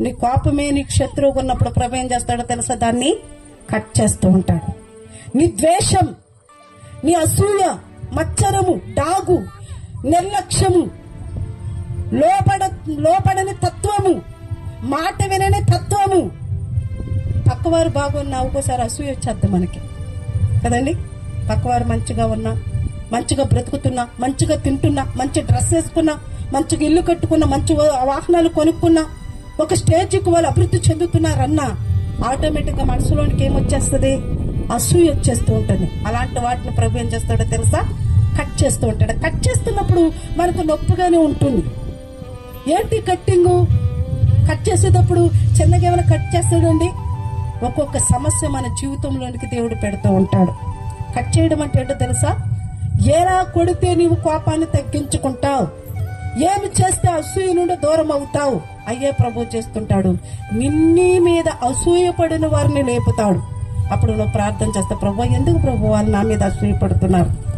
నీ కోపమే నీకు శత్రువు ఉన్నప్పుడు ప్రభు ఏం చేస్తాడో తెలుసా? దాన్ని కట్ చేస్తూ ఉంటాడు. నీ ద్వేషం నీ అసూయ మచ్చరము డాగు నిర్లక్ష్యము లోపడ లోపడని తత్వము మాట వినని తత్వము. పక్కవారు బాగున్నా ఒక్కోసారి అసూయ వచ్చేద్ది మనకి. కదండి? పక్కవారు మంచిగా ఉన్నా మంచిగా బ్రతుకుతున్నా మంచిగా తింటున్నా మంచి డ్రెస్ వేసుకున్నా మంచిగా ఇల్లు కట్టుకున్నా మంచి వాహనాలు కొనుక్కున్నా ఒక స్టేజ్కి వాళ్ళు అభివృద్ధి చెందుతున్నారన్నా ఆటోమేటిక్గా మనసులోనికి ఏమొచ్చేస్తుంది? అసూయ వచ్చేస్తూ ఉంటుంది. అలాంటి వాటిని ప్రభు ఏం చేస్తాడో తెలుసా? కట్ చేస్తూ ఉంటాడు. కట్ చేస్తున్నప్పుడు మనకు నొప్పిగానే ఉంటుంది. ఏంటి కట్టింగు? కట్ చేసేటప్పుడు చిన్నగా ఏమైనా కట్ చేస్తాడండి? ఒక్కొక్క సమస్య మన జీవితంలోనికి దేవుడు పెడుతూ ఉంటాడు. కట్ చేయడం అంటే ఏంటో తెలుసా? ఎలా కొడితే నీవు కోపాన్ని తగ్గించుకుంటావు? ఏమి చేస్తే అసూయ నుండి దూరం అవుతావు? అయ్యే ప్రభు చేస్తుంటాడు. నిన్నీ మీద అసూయపడిన వారిని లేపుతాడు. అప్పుడు నువ్వు ప్రార్థన చేస్తే ప్రభు ఎందుకు ప్రభు వాళ్ళు నా మీద అసూయ పడుతున్నారు?